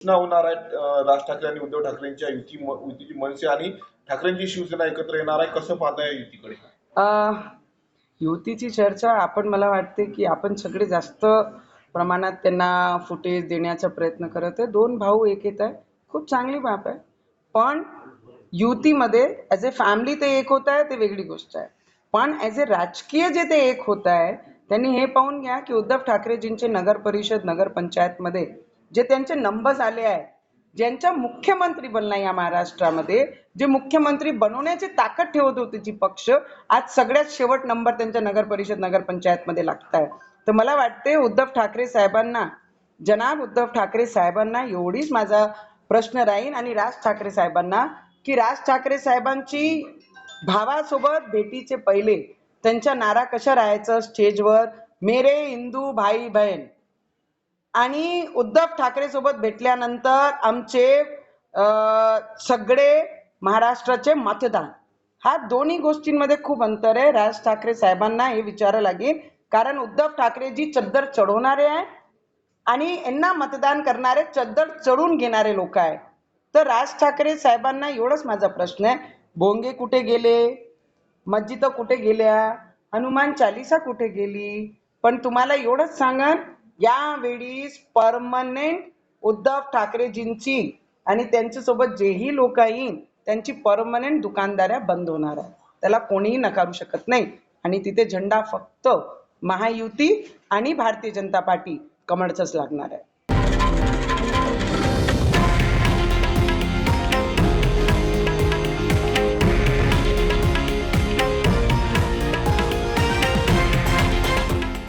सूचना होणार आहेत राज ठाकरे आणि उद्धव ठाकरेंच्या युती युतीची मनसे आणि ठाकरेंची शिवसेना एकत्र येणार आहे. कसं पाहताय युतीकडे? युतीची चर्चा आपण मला वाटते की आपण सगळे जास्त प्रमाणात त्यांना फुटेज देण्याचा प्रयत्न करत आहे. दोन भाऊ एक येत आहे. खूप चांगली बाब आहे. पण युतीमध्ये ॲज ए फॅमिली ते एक होत आहे ते वेगळी गोष्ट आहे. पण ॲज ए राजकीय जे ते एक होत आहे त्यांनी हे पाहून घ्या की उद्धव ठाकरेजींचे नगर परिषद नगर पंचायतमध्ये जे त्यांचे नंबर्स आले आहे ज्यांच्या मुख्यमंत्री बनला या महाराष्ट्रामध्ये जे मुख्यमंत्री बनवण्याची ताकद ठेवत होते जी पक्ष आज सगळ्यात शेवट नंबर त्यांच्या नगर परिषद नगर पंचायतमध्ये लागत आहे. तर मला वाटते उद्धव ठाकरे साहेबांना जनाब उद्धव ठाकरे साहेबांना एवढीच माझा प्रश्न राहीन आणि राज ठाकरे साहेबांना की राज ठाकरे साहेबांची भावासोबत भेटीचे पहिले त्यांच्या नारा कशा राहायचं स्टेजवर मेरे हिंदू भाई बहीण आणि उद्धव ठाकरे सोबत भेटल्यानंतर आमचे सगळे महाराष्ट्राचे मतदान. हा दोन्ही गोष्टींमध्ये खूप अंतर आहे. राज ठाकरे साहेबांना हे विचारावं लागेल. कारण उद्धव ठाकरेजी चद्दर चढवणारे आहे आणि यांना मतदान करणारे चद्दर चढून घेणारे लोक आहे तर राज ठाकरे साहेबांना एवढंच माझा प्रश्न आहे. भोंगे कुठे गेले? मस्जिद कुठे गेल्या? हनुमान चालिसा कुठे गेली? पण तुम्हाला एवढंच सांगन यावेळी परमनंट उद्धव ठाकरेजींची आणि त्यांच्यासोबत जेही लोक येईन त्यांची परमनंट दुकानदाऱ्या बंद होणार आहे त्याला कोणीही नकारू शकत नाही. आणि तिथे झेंडा फक्त महायुती आणि भारतीय जनता पार्टी कमळचाच लागणार आहे.